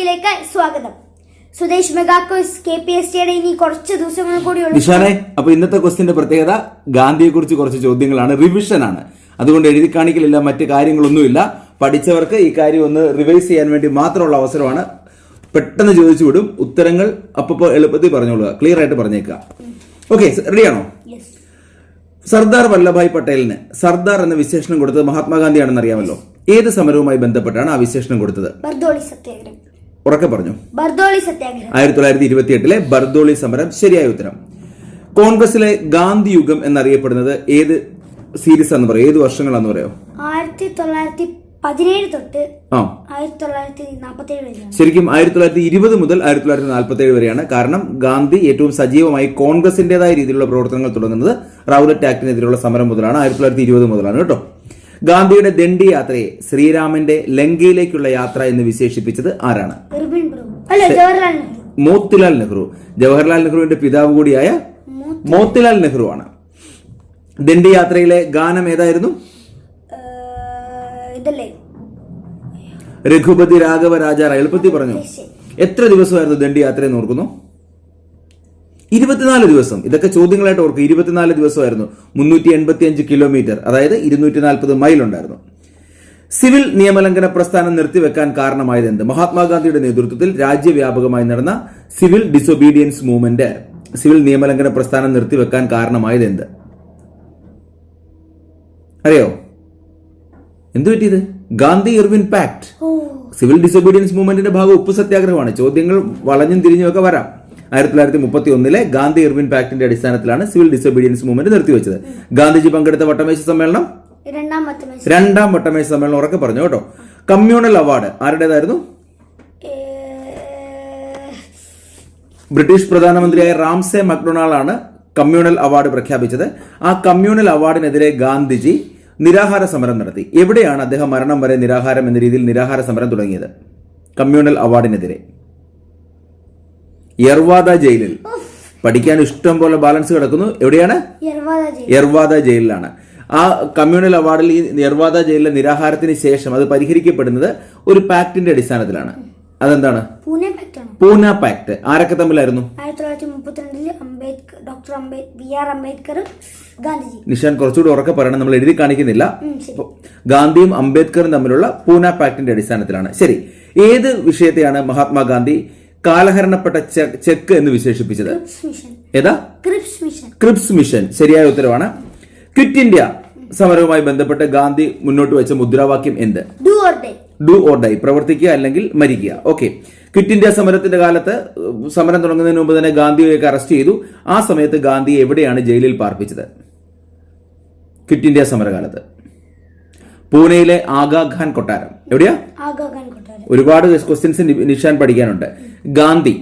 മലയാളിയിലേക്ക് സ്വാഗതം. സുദേശ് മെഗാക്കോസ് K P S ടിയുടെ ഇനി കുറച്ച് ദിവസങ്ങൾ കൂടി വിശാലെ അപ്പൊ ഇന്നത്തെ ക്വസ്റ്റിന്റെ പ്രത്യേകത ഗാന്ധിയെ കുറിച്ച് കുറച്ച് ചോദ്യങ്ങളാണ് റിവിഷൻ ആണ് അതുകൊണ്ട് എഴുതി കാണിക്കലില്ല മറ്റ് കാര്യങ്ങളൊന്നുമില്ല. പഠിച്ചവർക്ക് ഈ കാര്യം ഒന്ന് റിവൈസ് ചെയ്യാൻ വേണ്ടി മാത്രമുള്ള അവസരമാണ്. പെട്ടെന്ന് ചോദിച്ചു വിടും ഉത്തരങ്ങൾ അപ്പൊ എളുപ്പത്തിൽ പറഞ്ഞോളുക ക്ലിയർ ആയിട്ട് പറഞ്ഞേക്കുക. ഓക്കെ റെഡിയാണോ സർദാർ വല്ലഭായ് പട്ടേലിന് സർദാർ എന്ന വിശേഷണം കൊടുത്തത് മഹാത്മാഗാന്ധിയാണെന്ന് അറിയാമല്ലോ ഏത് സമരവുമായി ബന്ധപ്പെട്ടാണ് ആ വിശേഷണം കൊടുത്തത്? ഉറക്കെ പറഞ്ഞു. ബർദോളി സത്യാഗ്രഹം. ആയിരത്തി തൊള്ളായിരത്തി ഇരുപത്തി എട്ടിലെ ബർദോളി സമരം ശരിയായ ഉത്തരം. കോൺഗ്രസിലെ ഗാന്ധി യുഗം എന്നറിയപ്പെടുന്നത് ഏത് സീരീസ് ആണെന്ന് പറയാം? ഏത് വർഷങ്ങളാന്ന് പറയോ? ആയിരത്തി തൊള്ളായിരത്തി പതിനേഴ് തൊട്ട് ആ. ആയിരത്തി തൊള്ളായിരത്തി നാൽപ്പത്തി ഏഴ് വരെയാണ്. ശരിക്കും ആയിരത്തി തൊള്ളായിരത്തി ഇരുപത് മുതൽ ആയിരത്തി തൊള്ളായിരത്തി നാൽപ്പത്തി ഏഴ് വരെയാണ്. കാരണം ഗാന്ധി ഏറ്റവും സജീവമായി കോൺഗ്രസിന്റേതായ രീതിയിലുള്ള പ്രവർത്തനങ്ങൾ തുടങ്ങുന്നത് റൗലറ്റ് ആക്ടിനെതിരെയുള്ള സമരം മുതലാണ്. ആയിരത്തി തൊള്ളായിരത്തി ഇരുപത് മുതലാണ്. കേട്ടോ? ഗാന്ധിയുടെ ദണ്ഡി യാത്രയെ ശ്രീരാമന്റെ ലങ്കയിലേക്കുള്ള യാത്ര എന്ന് വിശേഷിപ്പിച്ചത് ആരാണ്? മോത്തിലാൽ നെഹ്റു. ജവഹർലാൽ നെഹ്റുവിന്റെ പിതാവ് കൂടിയായ മോത്തിലാൽ. നെഹ്റു ആണ്. ദണ്ഡി യാത്രയിലെ ഗാനം ഏതായിരുന്നു? രഘുപതി രാഘവ രാജാറ. എളുപ്പത്തിൽ പറഞ്ഞു. എത്ര ദിവസമായിരുന്നു ദണ്ഡി യാത്ര എന്ന് ഓർക്കുന്നു? ഇരുപത്തിനാല് ദിവസം. ഇതൊക്കെ ചോദ്യങ്ങളായിട്ട് ഓർക്കും ഇരുപത്തിനാല് ദിവസമായിരുന്നു. മുന്നൂറ്റി എൺപത്തി അഞ്ച് കിലോമീറ്റർ. അതായത് ഇരുന്നൂറ്റി നാൽപ്പത് മൈൽ ഉണ്ടായിരുന്നു സിവിൽ നിയമലംഘന പ്രസ്ഥാനം നിർത്തിവെക്കാൻ കാരണമായത് എന്ത് മഹാത്മാഗാന്ധിയുടെ നേതൃത്വത്തിൽ രാജ്യവ്യാപകമായി നടന്ന സിവിൽ ഡിസൊബീഡിയൻസ് മൂവ്മെന്റ് സിവിൽ നിയമലംഘന പ്രസ്ഥാനം നിർത്തിവെക്കാൻ കാരണമായത് എന്ത് അറിയോ? എന്തു പറ്റിയത്? Gandhi Irwin pact. Civil disobedience മൂവ്മെന്റിന്റെ ഭാഗം ഉപ്പ് സത്യാഗ്രഹമാണ്. ചോദ്യങ്ങൾ വളഞ്ഞും തിരിഞ്ഞും ഒക്കെ വരാം. ആയിരത്തി തൊള്ളായിരത്തി മുപ്പത്തി ഒന്നിലെ ഗാന്ധി ഇർവിൻ പാക്ടിന്റെ അടിസ്ഥാനത്തിലാണ് സിവിൽ ഡിസൊബീഡിയൻസ് മൂവ്മെന്റ് നിർത്തിവെച്ചത്. ഗാന്ധിജി പങ്കെടുത്ത വട്ടമേശ സമ്മേളനം? രണ്ടാം വട്ടമേശ. സമ്മേളനം ഉറക്കെ പറഞ്ഞു കേട്ടോ. കമ്മ്യൂണൽ അവാർഡ് ആരുടേതായിരുന്നു? ബ്രിട്ടീഷ് പ്രധാനമന്ത്രിയായ റാംസെ മക്ഡൊണാൾഡ് ആണ് കമ്മ്യൂണൽ അവാർഡ് പ്രഖ്യാപിച്ചത്. ആ കമ്മ്യൂണൽ അവാർഡിനെതിരെ ഗാന്ധിജി നിരാഹാര സമരം നടത്തി. എവിടെയാണ് അദ്ദേഹം മരണം വരെ നിരാഹാരം എന്ന രീതിയിൽ നിരാഹാര സമരം തുടങ്ങിയത്? കമ്മ്യൂണൽ അവാർഡിനെതിരെ. യർവാദ ജയിലിൽ. പഠിക്കാൻ ഇഷ്ടം പോലെ ബാലൻസ് കിടക്കുന്നു. എവിടെയാണ്? യർവാദ ജയിലിലാണ്. ആ കമ്മ്യൂണൽ അവാർഡിൽ ഈ യർവാദ ജയിലിലെ നിരാഹാരത്തിന് ശേഷം അത് പരിഹരിക്കപ്പെടുന്നത് ഒരു പാക്ടിന്റെ അടിസ്ഥാനത്തിലാണ്. അതെന്താണ്? പൂനെ പാക്ട് ആരൊക്കെ തമ്മിലായിരുന്നു? ആയിരത്തി തൊള്ളായിരത്തി മുപ്പത്തിരണ്ടിൽ Ambedkar doctor Ambed V R അംബേദ്കറും Gandhiji. Nishan കുറച്ചുകൂടി ഉറക്കെ പറയണം. നമ്മൾ എഴുതി കാണിക്കുന്നില്ല. ഗാന്ധിയും അംബേദ്കറും തമ്മിലുള്ള പൂന പാക്ടിന്റെ അടിസ്ഥാനത്തിലാണ്. ശരി. ഏത് വിഷയത്തെയാണ് മഹാത്മാഗാന്ധി കാലഹരണപ്പെട്ട ചെക്ക് എന്ന് വിശേഷിപ്പിച്ചത്. ഏതാ? Cripps mission. ശരിയായ ഉത്തരവാണ്. ക്വിറ്റ് ഇന്ത്യ സമരവുമായി ബന്ധപ്പെട്ട് ഗാന്ധി മുന്നോട്ട് വെച്ച മുദ്രാവാക്യം എന്ത്? Do or do. പ്രവർത്തിക്കുക അല്ലെങ്കിൽ മരിക്കുക. ഓക്കെ. ക്വിറ്റ് ഇന്ത്യ സമരത്തിന്റെ കാലത്ത് സമരം തുടങ്ങുന്നതിന് മുമ്പ് തന്നെ ഗാന്ധിയൊക്കെ അറസ്റ്റ് ചെയ്തു. ആ സമയത്ത് ഗാന്ധി എവിടെയാണ് ജയിലിൽ പാർപ്പിച്ചത്? Quit India സമരകാലത്ത്. പൂനെയിലെ ആഗാഖാൻ കൊട്ടാരം. എവിടെയാ? ഒരുപാട് ക്വസ്റ്റ്യൻസ് നിഷാൻ പഠിക്കാനുണ്ട്. ഗാന്ധി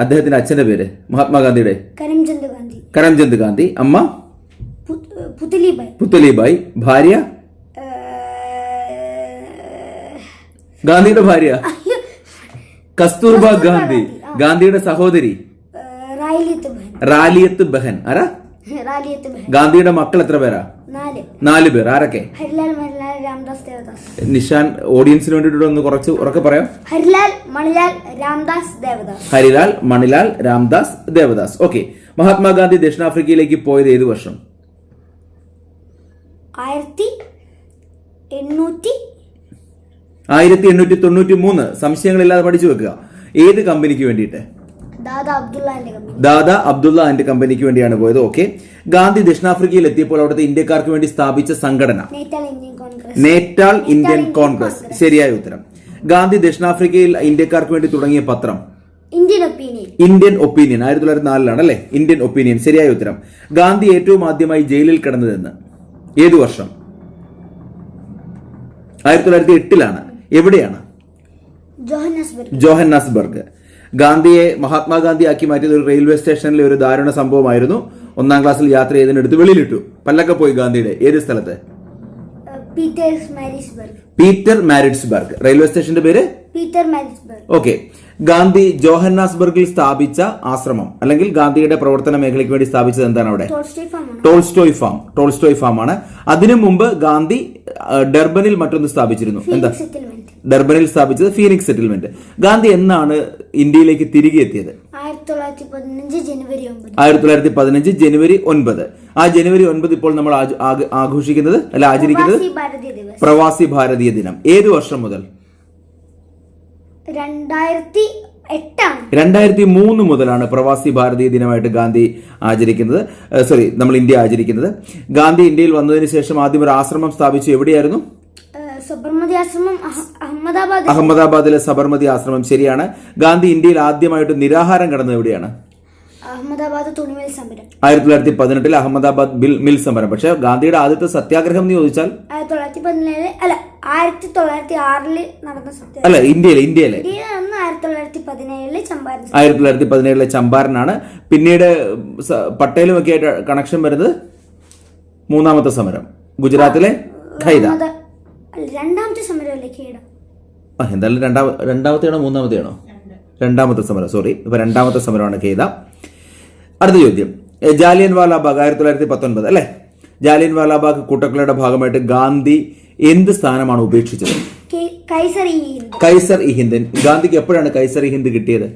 അദ്ദേഹത്തിന്റെ അച്ഛന്റെ പേര് മഹാത്മാഗാന്ധിയുടെ? കരീംചന്ദ് ഗാന്ധി. അമ്മ? പുത്തലിബായി ഭാര്യ? ഗാന്ധിയുടെ ഭാര്യ? കസ്തൂർബ ഗാന്ധി. ഗാന്ധിയുടെ സഹോദരി? റാലിയത്ത് ബഹൻ. ആരാ? ഗാന്ധിയുടെ മക്കൾ എത്ര പേരാ? നാല്. പേർ. ആരൊക്കെ? നിഷാൻ ഓഡിയൻസിന് വേണ്ടിട്ട് ഒന്ന് കുറച്ച് ഉറക്കെ പറയാം? ഹരിലാൽ മണിലാൽ രാംദാസ് ദേവദാസ്. ഹരിലാൽ മണിലാൽ രാംദാസ് ദേവദാസ്. ഓക്കെ മഹാത്മാഗാന്ധി ദക്ഷിണാഫ്രിക്കയിലേക്ക് പോയത് ഏത് വർഷം? ആയിരത്തി എണ്ണൂറ്റി ആയിരത്തി എണ്ണൂറ്റി തൊണ്ണൂറ്റി മൂന്ന്. സംശയങ്ങളില്ലാതെ പഠിച്ചു വെക്കുക. ഏത് കമ്പനിക്ക് വേണ്ടിയിട്ട്? ദാദാ അബ്ദുള്ള ആൻഡ് കമ്പനിക്ക് വേണ്ടിയാണ് പോയത് ഓക്കെ ഗാന്ധി ദക്ഷിണാഫ്രിക്കയിൽ എത്തിയപ്പോൾ അവിടുത്തെ ഇന്ത്യക്കാർക്ക് വേണ്ടി സ്ഥാപിച്ച സംഘടന. Natal Indian Congress. Natal Indian Congress. ശരിയായ ഉത്തരം. ഗാന്ധി ദക്ഷിണാഫ്രിക്കയിൽ ഇന്ത്യക്കാർക്ക് വേണ്ടി തുടങ്ങിയ പത്രം. Indian opinion. ഇന്ത്യൻ ഒപ്പീനിയൻ ആയിരത്തി തൊള്ളായിരത്തി നാലിലാണ് അല്ലെ? ഇന്ത്യൻ ഒപ്പീനിയൻ ശരിയായ ഉത്തരം. ഗാന്ധി ഏറ്റവും ആദ്യമായി ജയിലിൽ കിടന്നതെന്ന്. ഏതു വർഷം? ആയിരത്തി തൊള്ളായിരത്തി എട്ടിലാണ് എവിടെയാണ്? ജോഹന്നാസ്ബർഗ്. ജോഹന്നാസ്ബർഗ്. ഗാന്ധിയെ മഹാത്മാഗാന്ധി ആക്കി മാറ്റിയത് ഒരു റെയിൽവേ സ്റ്റേഷനിലെ ഒരു ദാരുണ സംഭവമായിരുന്നു. ഒന്നാം ക്ലാസ്സിൽ യാത്ര ചെയ്തതിനെടുത്ത് വെളിയിലിട്ടു. പല്ലൊക്കെ പോയി ഗാന്ധിയുടെ. ഏത് സ്ഥലത്ത്? പീറ്റർ മാരിഡ്സ്ബർഗ് റെയിൽവേ സ്റ്റേഷന്റെ പേര്? Peter okay. ഗാന്ധി ജോഹന്നാസ്ബർഗിൽ സ്ഥാപിച്ച ആശ്രമം അല്ലെങ്കിൽ ഗാന്ധിയുടെ പ്രവർത്തന മേഖലയ്ക്ക് വേണ്ടി സ്ഥാപിച്ചത് എന്താണ് അവിടെ? Tolstoy farm Tolstoy farm. ആണ്. അതിനു മുമ്പ് ഗാന്ധി ഡർബനിൽ മറ്റൊന്ന് സ്ഥാപിച്ചിരുന്നു. എന്താ? ഡർബനിൽ സ്ഥാപിച്ചത് ഫീനിക്സ് സെറ്റിൽമെന്റ്. ഗാന്ധി എന്നാണ് ഇന്ത്യയിലേക്ക് തിരികെ എത്തിയത് ആയിരത്തി തൊള്ളായിരത്തി പതിനഞ്ച് ജനുവരി ഒൻപത്. ആ ജനുവരി ഒൻപത് ഇപ്പോൾ നമ്മൾ ആഘോഷിക്കുന്നത് അല്ല ആചരിക്കുന്നത്? പ്രവാസി ഭാരതീയ ദിനം. ഏത് വർഷം മുതൽ? രണ്ടായിരത്തി രണ്ടായിരത്തി മൂന്ന് മുതലാണ് പ്രവാസി ഭാരതീയ ദിനമായിട്ട് ഗാന്ധി ആചരിക്കുന്നത്. സോറി നമ്മൾ ഇന്ത്യ ആചരിക്കുന്നത്. ഗാന്ധി ഇന്ത്യയിൽ വന്നതിന് ശേഷം ആദ്യം ഒരു ആശ്രമം സ്ഥാപിച്ചു. എവിടെയായിരുന്നു? സബർമതി ആശ്രമം അഹമ്മദാബാദിലെ സബർമതി ആശ്രമം ശരിയാണ്. ഗാന്ധി ഇന്ത്യയിൽ ആദ്യമായിട്ട് നിരാഹാരം കടന്നത് എവിടെയാണ്? അഹമ്മദാബാദ് തുണിമേൽ സമരം. ആയിരത്തി തൊള്ളായിരത്തി പതിനെട്ടിൽ അഹമ്മദാബാദ് ബിൽ മിൽ സമരം. പക്ഷേ ഗാന്ധിയുടെ ആദ്യത്തെ സത്യാഗ്രഹം എന്ന് ചോദിച്ചാൽ? ആയിരത്തി തൊള്ളായിരത്തി പതിനേഴ് അല്ല ആയിരത്തി തൊള്ളായിരത്തി ആറിൽ നടന്ന അല്ല ഇന്ത്യയിലെ ഇന്ത്യയിലെ. ഇന്ത്യയിൽ ആയിരത്തി തൊള്ളായിരത്തി പതിനേഴിൽ ചമ്പാരൻ സമരം. ആയിരത്തി തൊള്ളായിരത്തി പതിനേഴിലെ ചമ്പാരനാണ്. പിന്നീട് പട്ടേലും ഒക്കെ ആയിട്ട് കണക്ഷൻ വരുന്നത് മൂന്നാമത്തെ സമരം. ഗുജറാത്തിലെ ഖൈദ. രണ്ടാമത്തെ സമരമല്ലേ കേട ആ, എന്തായാലും രണ്ടാമ രണ്ടാമത്തെയാണോ മൂന്നാമത്തെയാണോ? രണ്ടാമത്തെ സമരം സോറി ഇപ്പൊ രണ്ടാമത്തെ സമരമാണ് ഖേദ അടുത്ത ചോദ്യം. ജാലിയൻ വാലാബാഗ് ആയിരത്തി തൊള്ളായിരത്തി പത്തൊൻപത് അല്ലെ? ജാലിയൻ വാലാബാഗ് കൂട്ടക്കൊലയുടെ ഭാഗമായിട്ട് ഗാന്ധി എന്ത് സ്ഥാനമാണ് ഉപേക്ഷിച്ചത്? കൈസർ ഇ ഹിന്ദൻ ഗാന്ധിക്ക് എപ്പോഴാണ് കൈസർ ഇ ഹിന്ദ് കിട്ടിയത്?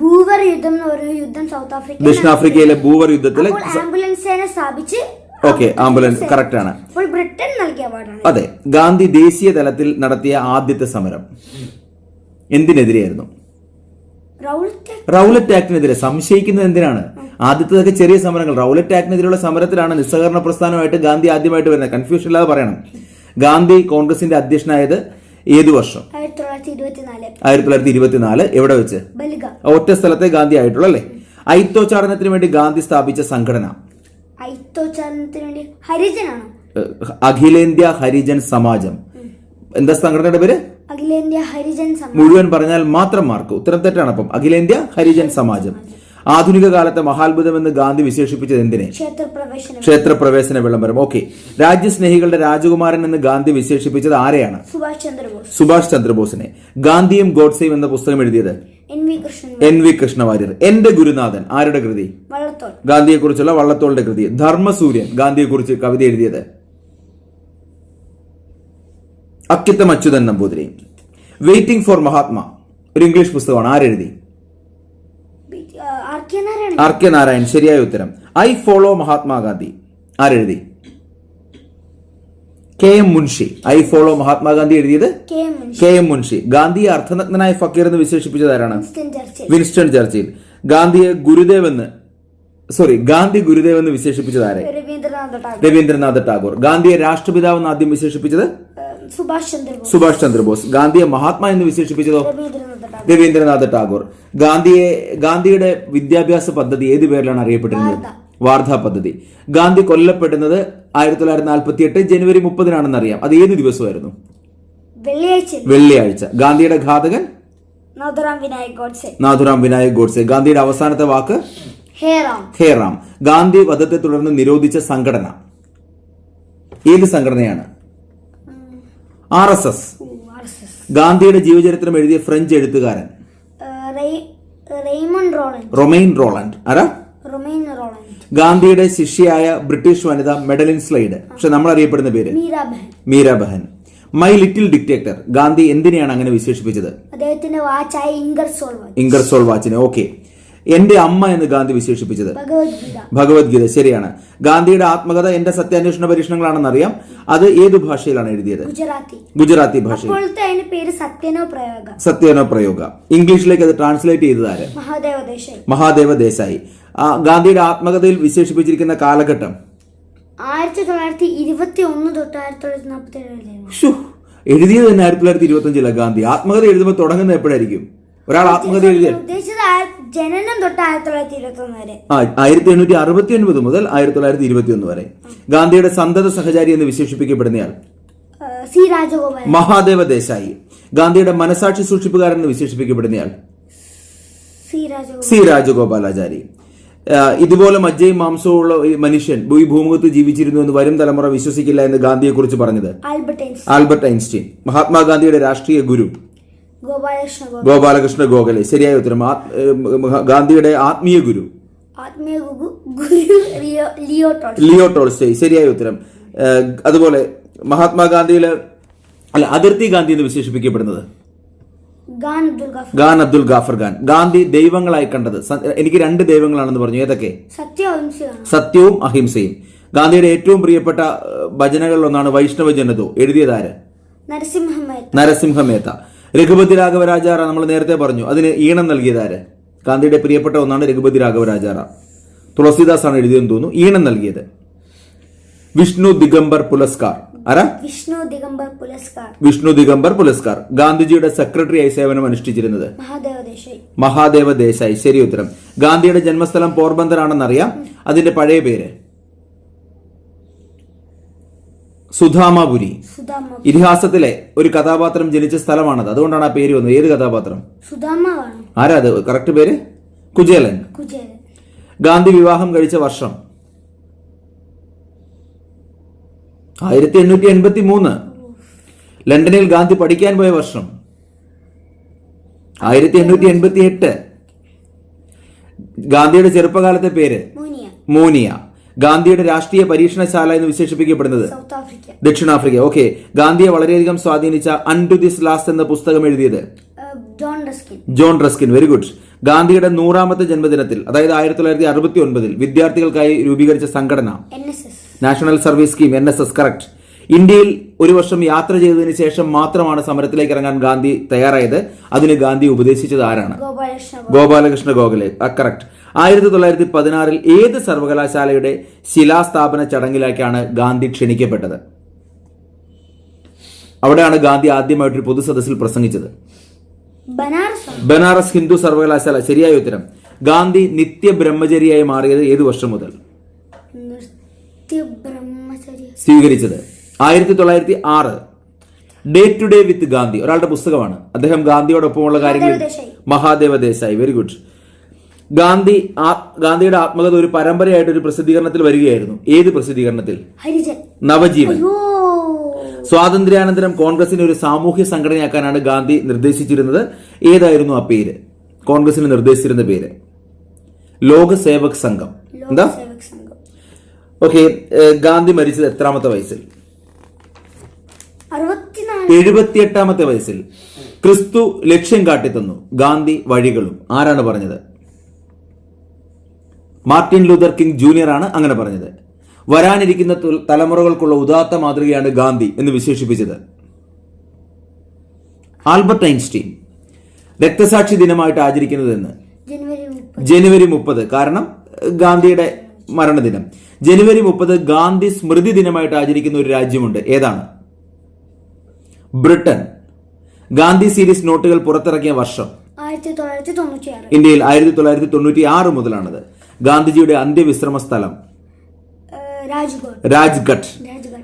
ഭൂവർ യുദ്ധം യുദ്ധം സൗത്ത് ആഫ്രിക്ക ദക്ഷിണാഫ്രിക്കയിലെ ബൂവർ യുദ്ധത്തിലെ അപ്പോൾ ആംബുലൻസ് സേന സ്ഥാപിച്ച് ഓക്കെ ആംബുലൻസ് കറക്റ്റ് ആണ്. ബ്രിട്ടൻ നൽകിയ അവാർഡാണ്. അതെ ഗാന്ധി ദേശീയ തലത്തിൽ നടത്തിയ ആദ്യത്തെ സമരം. എന്തിനെതിരെയായിരുന്നു? റൗലറ്റ് ആക്ടിനെതിരെ സംശയിക്കുന്നത് എന്തിനാണ്? ആദ്യത്തേതൊക്കെ ചെറിയ സമരങ്ങൾ. റൗലറ്റ് ആക്ടിനെതിരെയുള്ള സമരത്തിലാണ് നിസ്സഹകരണ പ്രസ്ഥാനമായിട്ട് ഗാന്ധി ആദ്യമായിട്ട് വരുന്നത്. കൺഫ്യൂഷൻ ഇല്ലാതെ പറയണം. ഗാന്ധി കോൺഗ്രസിന്റെ അധ്യക്ഷനായത് ഏത് വർഷം? ആയിരത്തി തൊള്ളായിരത്തി ഇരുപത്തിനാല്. എവിടെ വെച്ച്? ഒറ്റ സ്ഥലത്തെ ഗാന്ധി ആയിട്ടുള്ളൂ അല്ലേ? ഐത്തോച്ചാടനത്തിന് വേണ്ടി ഗാന്ധി സ്ഥാപിച്ച സംഘടന. വേണ്ടി ഹരിജനാണോ. അഖിലേന്ത്യാ ഹരിജൻ സമാജം. എന്താ സംഘടനയുടെ പേര്? അഖിലേന്ത്യാ ഹരിജൻ സമാജം. മുഴുവൻ പറഞ്ഞാൽ മാത്രം മാർക്ക്. ഉത്തരം തെറ്റാണ് അപ്പം. അഖിലേന്ത്യാ ഹരിജൻ സമാജം. ആധുനിക കാലത്തെ മഹാത്ഭുതം എന്ന് ഗാന്ധി വിശേഷിപ്പിച്ചത് എന്തിനെ? ക്ഷേത്രപ്രവേശനം. വിളംബരം. ഓക്കെ. രാജ്യസ്നേഹികളുടെ രാജകുമാരൻ എന്ന് ഗാന്ധി വിശേഷിപ്പിച്ചത് ആരെയാണ്? സുഭാഷ് ചന്ദ്രബോസ്. സുഭാഷ് ചന്ദ്രബോസിനെ. ഗാന്ധിയും ഗോഡ്സെയും എന്ന പുസ്തകം എഴുതിയത്? N V Krishnavariar. എന്റെ ഗുരുനാഥൻ ആരുടെ കൃതി? ഗാന്ധിയെ കുറിച്ചുള്ള വള്ളത്തോളിന്റെ കൃതി. ധർമ്മസൂര്യൻ ഗാന്ധിയെ കുറിച്ച് കവിത എഴുതിയത്? Akkitham Achuthan Namboothiri. Waiting for Mahatma. ഒരു ഇംഗ്ലീഷ് പുസ്തകമാണ്. ആരെഴുതി? ആർ കെ നാരായൺ ശരിയായ ഉത്തരം. I follow Mahatma Gandhi. ആരെഴുതി? K M Munshi. I follow Mahatma Gandhi എഴുതിയത്? K M Munshi. ഗാന്ധിയെ അർത്ഥനഗ്നായ ഫക്കീർ എന്ന് വിശേഷിപ്പിച്ചത് ആരാണ്? Winston Churchill. ഗാന്ധിയെ ഗുരുദേവ് എന്ന് സോറി ഗാന്ധി ഗുരുദേവ് എന്ന് വിശേഷിപ്പിച്ചത് ആരെ? രവീന്ദ്രനാഥ് ടാഗോർ. ഗാന്ധിയെ രാഷ്ട്രപിതാവ് എന്ന് ആദ്യം വിശേഷിപ്പിച്ചത്? സുഭാഷ് ചന്ദ്രബോസ്. സുഭാഷ് ചന്ദ്രബോസ്. ഗാന്ധിയെ മഹാത്മാ എന്ന് വിശേഷിപ്പിച്ചതോ? രവീന്ദ്രനാഥ് ടാഗോർ. ഗാന്ധിയെ ഗാന്ധിയുടെ വിദ്യാഭ്യാസ പദ്ധതി ഏത് പേരിലാണ് അറിയപ്പെട്ടിരുന്നത്? വാർധാ പദ്ധതി. ഗാന്ധി കൊല്ലപ്പെടുന്നത് ആയിരത്തി തൊള്ളായിരത്തി നാൽപ്പത്തി എട്ട് ജനുവരി മുപ്പതിനാണെന്ന് അറിയാം അത് ഏത് ദിവസമായിരുന്നു? വെള്ളിയാഴ്ച. ഗാന്ധിയുടെ ഘാതകൻ? നാഥറാം വിനായക് ഗോഡ്സെ. ഗാന്ധിയുടെ അവസാനത്തെ വാക്ക്? ഹേറാം. ഗാന്ധി വധത്തെ തുടർന്ന് നിരോധിച്ച സംഘടന. ഏത് സംഘടനയാണ്? R S S. ഗാന്ധിയുടെ ജീവചരിത്രം എഴുതിയ ഫ്രഞ്ച് എഴുത്തുകാരൻ. Romain Rolland. ആരാ? ഗാന്ധിയുടെ ശിഷ്യയായ ബ്രിട്ടീഷ് വനിത മെഡലിൻ സ്ലൈഡ്. പക്ഷെ നമ്മൾ അറിയപ്പെടുന്ന പേര്? Meera Behn. My little dictator Gandhi എന്തിനെയാണ് അങ്ങനെ വിശേഷിപ്പിച്ചത്? ഇംഗർസോൾ വാച്ചിനെ ഓക്കെ. എന്റെ അമ്മ എന്ന് ഗാന്ധി വിശേഷിപ്പിച്ചത്. ഭഗവത്ഗീത. ശരിയാണ്. ഗാന്ധിയുടെ ആത്മകഥ എന്റെ സത്യാന്വേഷണ പരീക്ഷണങ്ങളാണെന്ന് അറിയാം അത് ഏത് ഭാഷയിലാണ് എഴുതിയത്? ഗുജറാത്തി. ഭാഷയിൽ. സത്യനോ പ്രയോഗ. ഇംഗ്ലീഷിലേക്ക് അത് ട്രാൻസ്ലേറ്റ് ചെയ്തത് ആര്? മഹാദേവ ദേശായി. ഗാന്ധിയുടെ ആത്മകഥയിൽ വിശേഷിപ്പിച്ചിരിക്കുന്ന കാലഘട്ടം? ആയിരത്തി തൊള്ളായിരത്തി ഇരുപത്തി ഒന്ന് തൊട്ട് ആയിരത്തി തൊള്ളായിരത്തി നാൽപ്പത്തി ഏഴ് എഴുതിയത് തന്നെ ആയിരത്തി തൊള്ളായിരത്തി ഇരുപത്തി അഞ്ചിലാണ് ഗാന്ധി. ആത്മകഥ എഴുതുമ്പോൾ തുടങ്ങുന്നത് എപ്പോഴായിരിക്കും? ഒരാൾ ആത്മകഥ എഴുതിയ ജനനം തൊട്ട് ആയിരത്തി തൊള്ളായിരത്തി ഇരുപത്തി ഒന്ന് വരെ. ആയിരത്തി എണ്ണൂറ്റി അറുപത്തി ഒൻപത് മുതൽ ആയിരത്തി തൊള്ളായിരത്തി ഇരുപത്തി ഒന്ന് വരെ ഗാന്ധിയുടെ സന്തത സഹചാരി എന്ന് വിശേഷിപ്പിക്കപ്പെടുന്നയാൾ സി രാജഗോപാൽ മഹാദേവ ദേശായി. ഗാന്ധിയുടെ മനസാക്ഷി സൂക്ഷിപ്പുകാരൻ എന്ന് വിശേഷിപ്പിക്കപ്പെടുന്നയാൾ സി രാജഗോപാലാചാരി. ഇതുപോലെ മജ്ജയും മാംസവും ഉള്ള മനുഷ്യൻ ഈ ഭൂമുഖത്ത് ജീവിച്ചിരുന്നു എന്ന് വരും തലമുറ വിശ്വസിക്കില്ല എന്ന് ഗാന്ധിയെ കുറിച്ച് പറഞ്ഞത് ആൽബർട്ട് ഐൻസ്റ്റീൻ മഹാത്മാഗാന്ധിയുടെ രാഷ്ട്രീയ ഗുരു. ഗോപാലകൃഷ്ണ ഗോഖലെ. ശരിയായ ഉത്തരം. ഗാന്ധിയുടെ ആത്മീയ ഗുരു. Leo Tolstoy. ശരിയായ ഉത്തരം. അതുപോലെ മഹാത്മാഗാന്ധിയിലെ അല്ല അതിർത്തി ഗാന്ധി എന്ന് വിശേഷിപ്പിക്കപ്പെടുന്നത്? ഖാൻ അബ്ദുൽ ഗഫർ. ഖാൻ. ഗാന്ധി ദൈവങ്ങളായി കണ്ടത്. എനിക്ക് രണ്ട് ദൈവങ്ങളാണെന്ന് പറഞ്ഞു. ഏതൊക്കെ? സത്യവും അഹിംസയും. ഗാന്ധിയുടെ ഏറ്റവും പ്രിയപ്പെട്ട ഭജനകളിലൊന്നാണ് വൈഷ്ണവ ജനതോ. എഴുതിയതാര് നരസിംഹ മേത്ത രഘുപതി രാഘവരാജാറ നമ്മൾ നേരത്തെ പറഞ്ഞു. അതിന് ഈണം നൽകിയതാര്? ഗാന്ധിയുടെ പ്രിയപ്പെട്ട ഒന്നാണ് രഘുപതി രാഘവരാജാറ ആണ് എഴുതിയെന്ന് തോന്നുന്നു. ഈണം നൽകിയത്. വിഷ്ണു ദിഗംബർ പുലസ്കാർ. ആരാ? വിഷ്ണു ദിഗംബർ പുലസ്കാർ. വിഷ്ണു ദിഗംബർ പുലസ്കാർ. ഗാന്ധിജിയുടെ സെക്രട്ടറിയായി സേവനം അനുഷ്ഠിച്ചിരുന്നത്? മഹാദേവ ദേശായി. ശരി ഉത്തരം. ഗാന്ധിയുടെ ജന്മസ്ഥലം പോർബന്ദർ ആണെന്നറിയാം. അതിന്റെ പഴയ പേര്. സുധാമാപുരി. സുധാമ ഇതിഹാസത്തിലെ ഒരു കഥാപാത്രം ജനിച്ച സ്ഥലമാണത്. അതുകൊണ്ടാണ് ആ പേര് വന്നത്. ഏത് കഥാപാത്രം? ആരാ അത്? കറക്റ്റ് പേര്? കുചേലൻ. കുചേലൻ. ഗാന്ധി വിവാഹം കഴിച്ച വർഷം ആയിരത്തി എണ്ണൂറ്റി എൺപത്തി മൂന്ന് ലണ്ടനിൽ ഗാന്ധി പഠിക്കാൻ പോയ വർഷം ആയിരത്തി എണ്ണൂറ്റി എൺപത്തി എട്ട് ഗാന്ധിയുടെ ചെറുപ്പകാലത്തെ പേര് മോനിയ. മോനിയ. ഗാന്ധിയുടെ രാഷ്ട്രീയ പരീക്ഷണശാല എന്ന് വിശേഷിപ്പിക്കപ്പെടുന്നത് ദക്ഷിണാഫ്രിക്ക. ഓക്കെ ഗാന്ധിയെ വളരെയധികം സ്വാധീനിച്ച അൺ ടു ദിസ് ലാസ്റ്റ് എന്ന പുസ്തകം എഴുതിയത്? ജോൺ റസ്കിൻ വെരി ഗുഡ് ഗാന്ധിയുടെ നൂറാമത്തെ ജന്മദിനത്തിൽ അതായത് ആയിരത്തി തൊള്ളായിരത്തി അറുപത്തി ഒൻപതിൽ വിദ്യാർത്ഥികൾക്കായി രൂപീകരിച്ച സംഘടന. National service scheme N S S correct ഇന്ത്യയിൽ ഒരു വർഷം യാത്ര ചെയ്തതിനു ശേഷം മാത്രമാണ് സമരത്തിലേക്ക് ഇറങ്ങാൻ ഗാന്ധി തയ്യാറായത്. അതിന് ഗാന്ധി ഉപദേശിച്ചത് ആരാണ്? ഗോപാലകൃഷ്ണ ഗോഖലെ. കറക്റ്റ് ആയിരത്തി തൊള്ളായിരത്തി പതിനാറിൽ ഏത് സർവകലാശാലയുടെ ശിലാസ്ഥാപന ചടങ്ങിലേക്കാണ് ഗാന്ധി ക്ഷണിക്കപ്പെട്ടത്? അവിടെയാണ് ഗാന്ധി ആദ്യമായിട്ടൊരു പൊതുസദസ്സിൽ പ്രസംഗിച്ചത്. ബനാറസ് ഹിന്ദു സർവകലാശാല. ശരിയായ ഉത്തരം. ഗാന്ധി നിത്യ ബ്രഹ്മചരിയായി മാറിയത് ഏത് വർഷം മുതൽ? സ്വീകരിച്ചത്. ആയിരത്തി തൊള്ളായിരത്തി ആറ് day to day with Gandhi. ഒരാളുടെ പുസ്തകമാണ്. അദ്ദേഹം ഗാന്ധിയോടൊപ്പമുള്ള കാര്യങ്ങൾ. മഹാദേവ ദേശായി. വെരി ഗുഡ് ഗാന്ധി ഗാന്ധിയുടെ ആത്മകഥ ഒരു പരമ്പരയായിട്ട് ഒരു പ്രസിദ്ധീകരണത്തിൽ വരികയായിരുന്നു. ഏത് പ്രസിദ്ധീകരണത്തിൽ? നവജീവൻ. സ്വാതന്ത്ര്യാനന്തരം കോൺഗ്രസിനെ ഒരു സാമൂഹ്യ സംഘടനയാക്കാനാണ് ഗാന്ധി നിർദ്ദേശിച്ചിരുന്നത്. ഏതായിരുന്നു ആ പേര്? കോൺഗ്രസിന് നിർദ്ദേശിച്ചിരുന്ന പേര്? ലോക സേവക് സംഘം. എന്താ? ഓക്കെ ഗാന്ധി മരിച്ചത് എത്രാമത്തെ വയസ്സിൽ? എഴുപത്തിയെട്ടാമത്തെ വയസ്സിൽ ക്രിസ്തു ലക്ഷ്യം കാട്ടിത്തന്നു ഗാന്ധി വഴികളും. ആരാണ് പറഞ്ഞത്? മാർട്ടിൻ ലൂതർ കിങ് ജൂനിയർ ആണ് അങ്ങനെ പറഞ്ഞത്. വരാനിരിക്കുന്ന തലമുറകൾക്കുള്ള ഉദാത്ത മാതൃകയാണ് ഗാന്ധി എന്ന് വിശേഷിപ്പിച്ചത്. ആൽബർട്ട് ഐൻസ്റ്റീൻ രക്തസാക്ഷി ദിനമായിട്ട് ആചരിക്കുന്നതെന്ന്. ജനുവരി മുപ്പത്. ജനുവരി മുപ്പത് കാരണം ഗാന്ധിയുടെ മരണദിനം. ജനുവരി മുപ്പത് ഗാന്ധി സ്മൃതി ദിനമായിട്ട് ആചരിക്കുന്ന ഒരു രാജ്യമുണ്ട്. ഏതാണ്? ബ്രിട്ടൻ. ഗാന്ധി സീരീസ് നോട്ടുകൾ പുറത്തിറക്കിയ വർഷം ആയിരത്തി തൊള്ളായിരത്തി തൊണ്ണൂറ്റി ആറ് ഇന്ത്യയിൽ ആയിരത്തി തൊള്ളായിരത്തി തൊണ്ണൂറ്റി ആറ് മുതലാണത്. ഗാന്ധിജിയുടെ അന്ത്യവിശ്രമ സ്ഥലം രാജ്ഘട്ട് രാജ്ഘട്ട്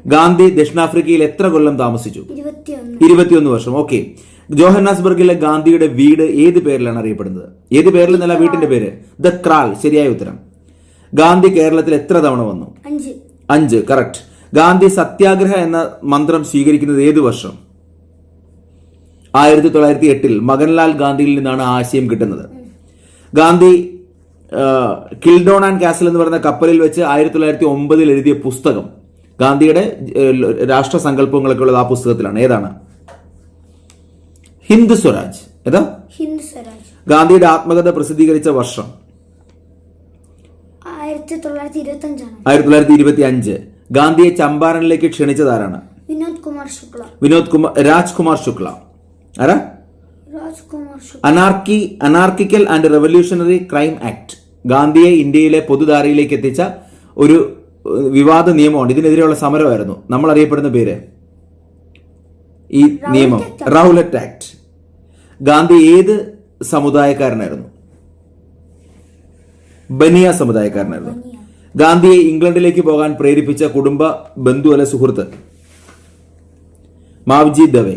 ഗാന്ധി ദക്ഷിണാഫ്രിക്കയിൽ എത്ര കൊല്ലം താമസിച്ചു? ഇരുപത്തിയൊന്ന്. വർഷം. ഓക്കെ. ജോഹന്നാസ്ബർഗിലെ ഗാന്ധിയുടെ വീട് ഏത് പേരിലാണ് അറിയപ്പെടുന്നത്? ഏത് പേരിൽ നിന്നല്ല വീട്ടിന്റെ പേര്? ദ ക്രാൽ ശരിയായ ഉത്തരം. ഗാന്ധി കേരളത്തിൽ എത്ര തവണ വന്നു? അഞ്ച്. കറക്റ്റ്. ഗാന്ധി സത്യാഗ്രഹ എന്ന മന്ത്രം സ്വീകരിക്കുന്നത് ഏത് വർഷം? ആയിരത്തി തൊള്ളായിരത്തി എട്ടിൽ മകൻലാൽ ഗാന്ധിയിൽ നിന്നാണ് ആശയം കിട്ടുന്നത്. ഗാന്ധി കിൽഡോൺ ആൻഡ് കാസൽ എന്ന് പറയുന്ന കപ്പലിൽ വെച്ച് ആയിരത്തി തൊള്ളായിരത്തി ഒമ്പതിൽ എഴുതിയ പുസ്തകം. ഗാന്ധിയുടെ രാഷ്ട്ര രാഷ്ട്രസങ്കല്പങ്ങളൊക്കെ ഉള്ളത് ആ പുസ്തകത്തിലാണ്. ഏതാണ്? ഹിന്ദു സ്വരാജ്. ഏതാ? ഹിന്ദു സ്വരാജ്. ഗാന്ധിയുടെ ആത്മകഥ പ്രസിദ്ധീകരിച്ച വർഷം. ആയിരത്തി തൊള്ളായിരത്തി ഇരുപത്തി അഞ്ച് ഗാന്ധിയെ ചമ്പാരനിലേക്ക് ക്ഷണിച്ചതാരാണ്? വിനോദ് കുമാർ ശുക്ല. വിനോദ് കുമാർ രാജ്കുമാർ ശുക്ല. ആരാ? Anarchy anarchical and revolutionary crime act ഗാന്ധിയെ ഇന്ത്യയിലെ പൊതുധാരയിലേക്ക് എത്തിച്ച ഒരു വിവാദ നിയമമാണ്. ഇതിനെതിരെയുള്ള സമരമായിരുന്നു. നമ്മൾ അറിയപ്പെടുന്ന പേര്? ഈ നിയമം. റൗലറ്റ് ആക്ട് ഗാന്ധി ഏത് സമുദായക്കാരനായിരുന്നു? ബനിയ സമുദായക്കാരനായിരുന്നു. ഗാന്ധിയെ ഇംഗ്ലണ്ടിലേക്ക് പോകാൻ പ്രേരിപ്പിച്ച കുടുംബ ബന്ധു അല്ല സുഹൃത്ത്? മാവ്ജി ദവേ.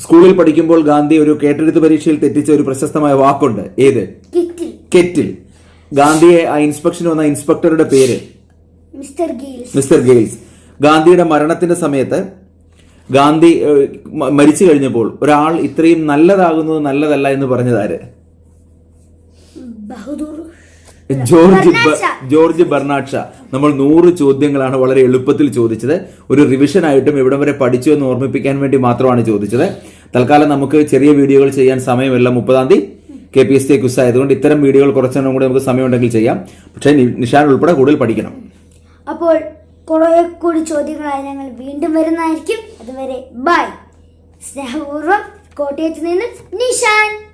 സ്കൂളിൽ പഠിക്കുമ്പോൾ ഗാന്ധി ഒരു കേട്ടെഴുത്ത് പരീക്ഷയിൽ തെറ്റിച്ച ഒരു പ്രശസ്തമായ വാക്കുണ്ട്. ഏത്? കിറ്റിൽ. ഗാന്ധിയെ ആ ഇൻസ്പെക്ഷൻ വന്ന ഇൻസ്പെക്ടറുടെ പേര്? Mister Giles. ഗാന്ധിയുടെ മരണത്തിന്റെ സമയത്ത് ഗാന്ധി മരിച്ചു കഴിഞ്ഞപ്പോൾ ഒരാൾ ഇത്രയും നല്ലതാകുന്നത് നല്ലതല്ല എന്ന് പറഞ്ഞതാര്? ബഹദൂർ ജോർജ് ബ- ബർണാഡ് ഷാ. ജോർജ് ബെർണാഡ് നമ്മൾ നൂറ് ചോദ്യങ്ങളാണ് വളരെ എളുപ്പത്തിൽ ചോദിച്ചത്. ഒരു റിവിഷൻ ആയിട്ടും ഇവിടം വരെ പഠിച്ചു എന്ന് ഓർമ്മിപ്പിക്കാൻ വേണ്ടി മാത്രമാണ് ചോദിച്ചത്. തൽക്കാലം നമുക്ക് ചെറിയ വീഡിയോകൾ ചെയ്യാൻ സമയമില്ല മുപ്പതാം തീയതി. K P S T quiz ആയതുകൊണ്ട് ഇത്തരം വീഡിയോകൾ കുറച്ചെണ്ണം കൂടി നമുക്ക് സമയമുണ്ടെങ്കിൽ ചെയ്യാം. പക്ഷേ നിഷാൻ ഉൾപ്പെടെ കൂടുതൽ പഠിക്കണം. അപ്പോൾ കുറെ കൂടി ചോദ്യങ്ങളായി ഞങ്ങൾ വീണ്ടും വരുന്നതായിരിക്കും. അതുവരെ ബൈ. സ്നേഹപൂർവം കോട്ടയത്ത് നിന്ന് നിഷാൻ.